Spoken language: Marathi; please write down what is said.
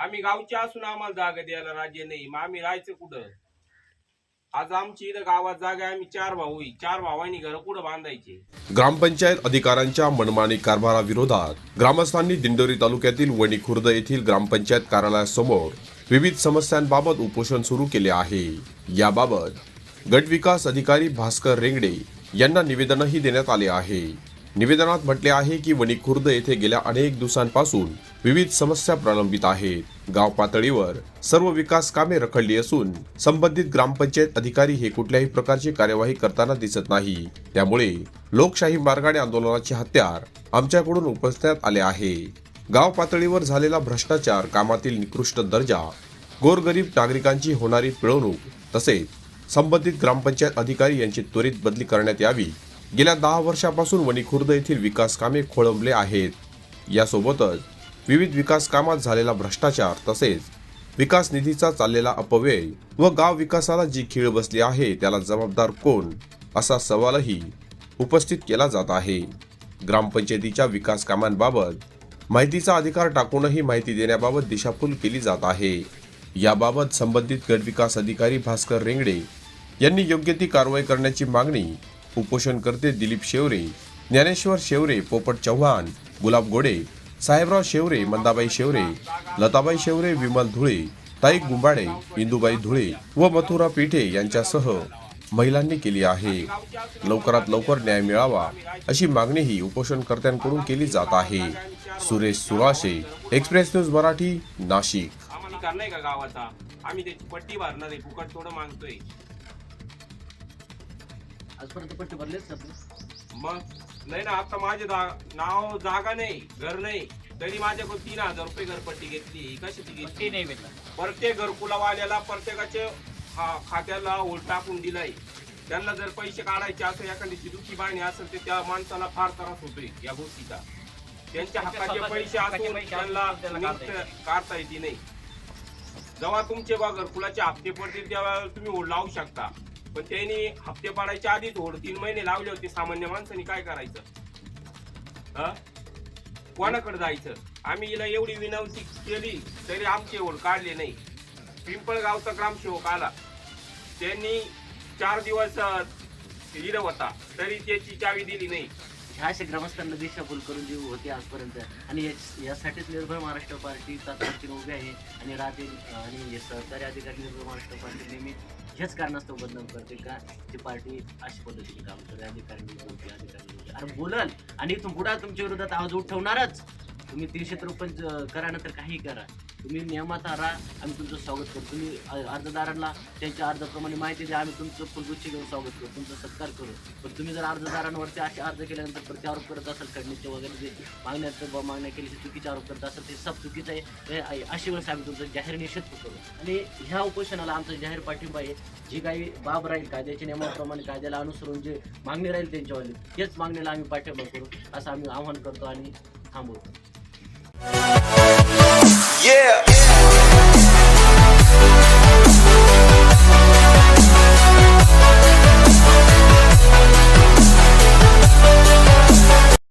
आम्ही गावचे असून आम्हाला जागा द्यायला राज्य नाही. मग आम्ही राहायचं कुठं? आज आमची इथं गावात जागा आहे, आम्ही चार भाऊ आहे. चार भावांनी घर कुठं बांधायचे? ग्रामपंचायत अधिकाऱ्यांच्या मनमानी कारभाराविरोधात ग्रामस्थांनी दिंडोरी तालुक्यातील वणी खुर्द येथील ग्रामपंचायत कार्यालयासमोर विविध समस्यांबाबत उपोषण सुरू केले आहे. याबाबत गट विकास अधिकारी भास्कर रेंगडे यांना निवेदनही देण्यात आले आहे. निवेदनात म्हटले आहे की वणी खुर्द येथे गेल्या अनेक दिवसांपासून विविध समस्या प्रलंबित आहेत. गाव पातळीवर सर्व विकास कामे रखडली असून संबंधित ग्रामपंचायत अधिकारी हे कुठल्याही प्रकारची कार्यवाही करताना दिसत नाही. त्यामुळे लोकशाही मार्गाने आंदोलनाचे हत्यार आमच्याकडून उपसण्यात आले आहे. गाव पातळीवर झालेला भ्रष्टाचार कामातील निकृष्ट दर्जा गोरगरीब नागरिकांची होणारी पिळवणूक तसेच संबंधित ग्रामपंचायत अधिकारी यांची त्वरित बदली करण्यात यावी गेल्या दहा वर्षापासून वणी खुर्द येथील विकास कामे खोळंबले आहेत. यासोबतच विविध विकास कामात झालेला भ्रष्टाचार तसेच विकास निधीचा चाललेला अपव्यय व गाव विकासाला जी खीळ बसली आहे त्याला जबाबदार कोण? असा सवालही उपस्थित केला जात आहे. ग्रामपंचायतीच्या विकास कामांबाबत माहितीचा अधिकार टाकूनही माहिती देण्याबाबत दिशाभूल केली जात आहे. याबाबत संबंधित गटविकास अधिकारी भास्कर रेंगडे यांनी योग्य ती कारवाई करण्याची मागणी उपोषणकर्ते दिलीप शेवरे ज्ञानेश्वर शेवरे पोपट चव्हाण गुलाब गोडे साहेबराव शेवरे मंदाबाई शेवरे लताबाई शेवरे विमल धुळे ताई गुंबाडे इंदुबाई धुळे व मथुरा पिठे यांच्यासह महिलांनी केली आहे. लवकरात लवकर न्याय मिळावा अशी मागणीही उपोषणकर्त्यांकडून केली जात आहे. Suresh Surashe Express News Marathi Nashik. आम्ही करणार आहे का गावाचा? आम्ही त्याची पट्टी भरणार आहे फुकट थोडं मागतोय. आजपर्यंत पट्टे भरलेच तू मग नाही ना आता माझे दा- नाव जागा नाही घर नाही. तरी माझ्याकडून तीन हजार रुपये घरपट्टी घेतली. कशाची घेतली? पट्टी नाही भेटला प्रत्येक घरकुलावाल्याला प्रत्येकाचे खा- खात्याला ओळ टाकून दिलाय. त्यांना जर पैसे काढायचे असेल एखादी दुखी बाणी असेल तर त्या माणसाला फार त्रास होतोय या गोष्टीचा. त्यांच्या हक्काचे पैसे असून त्यांना काढता येते नाही. जेव्हा तुमचे बा घरकुलाचे हप्ते पडतील तेव्हा तुम्ही ओढ लावू शकता. पण त्यांनी हप्ते पाडायच्या आधीच थोड तीन महिने लावले होते सामान्य माणसाने काय करायचं? कोणाकडे जायचं? आम्ही हिला एवढी विनंती केली तरी आमचे ओढ काढले नाही. पिंपळगावचा ग्रामसेवक आला. त्यांनी चार दिवस अं, होता. तरी त्याची चावी दिली नाही. ह्या अशा ग्रामस्थांना दिशाभूल करून जी होती आजपर्यंत. आणि याच- यासाठीच निर्भय महाराष्ट्र पार्टी तात्काळ उभी आहे आणि राज्य आणि हे सहकारी अधिकारी निर्भय महाराष्ट्र पार्टी नेहमी हेच कारणास्तव बदनाम करते का? ती पार्टी अशा पद्धतीने काम करते. अधिकारी बोलते अधिकारी बोलते अरे बोलल. आणि इथून पुढे तुमच्या विरोधात आवाज उठवणारच. तुम्ही तीनशे त्रेपन्न करा नंतर काही करा. तुम्ही नियमात राहा आम्ही तुमचं स्वागत करू तुम्ही अर्जदारांना त्यांच्या अर्जाप्रमाणे माहिती द्या आम्ही तुमचं फुलगुच्छ घेऊन स्वागत करू तुमचा सत्कार करू. पण तुम्ही जर अर्जदारांवरती असे अर्ज केल्यानंतर प्रत्यारोप करत असाल खंडणीचे वगैरे जे मागण्याचं मागण्या केली चुकीचे आरोप करत असाल ते सब चुकीचं आहे हे अशी वेळेस आम्ही तुमचं जाहीर निषेध करू. आणि ह्या उपोषणाला आमचा जाहीर पाठिंबा आहे जी काही बाब राहील कायद्याच्या नियमाप्रमाणे कायद्याला अनुसरून जे मागणी राहील त्यांच्यावाली तेच मागणीला आम्ही पाठिंबा करू असं आम्ही आव्हान करतो आणि थांबवतो. Yeah. yeah.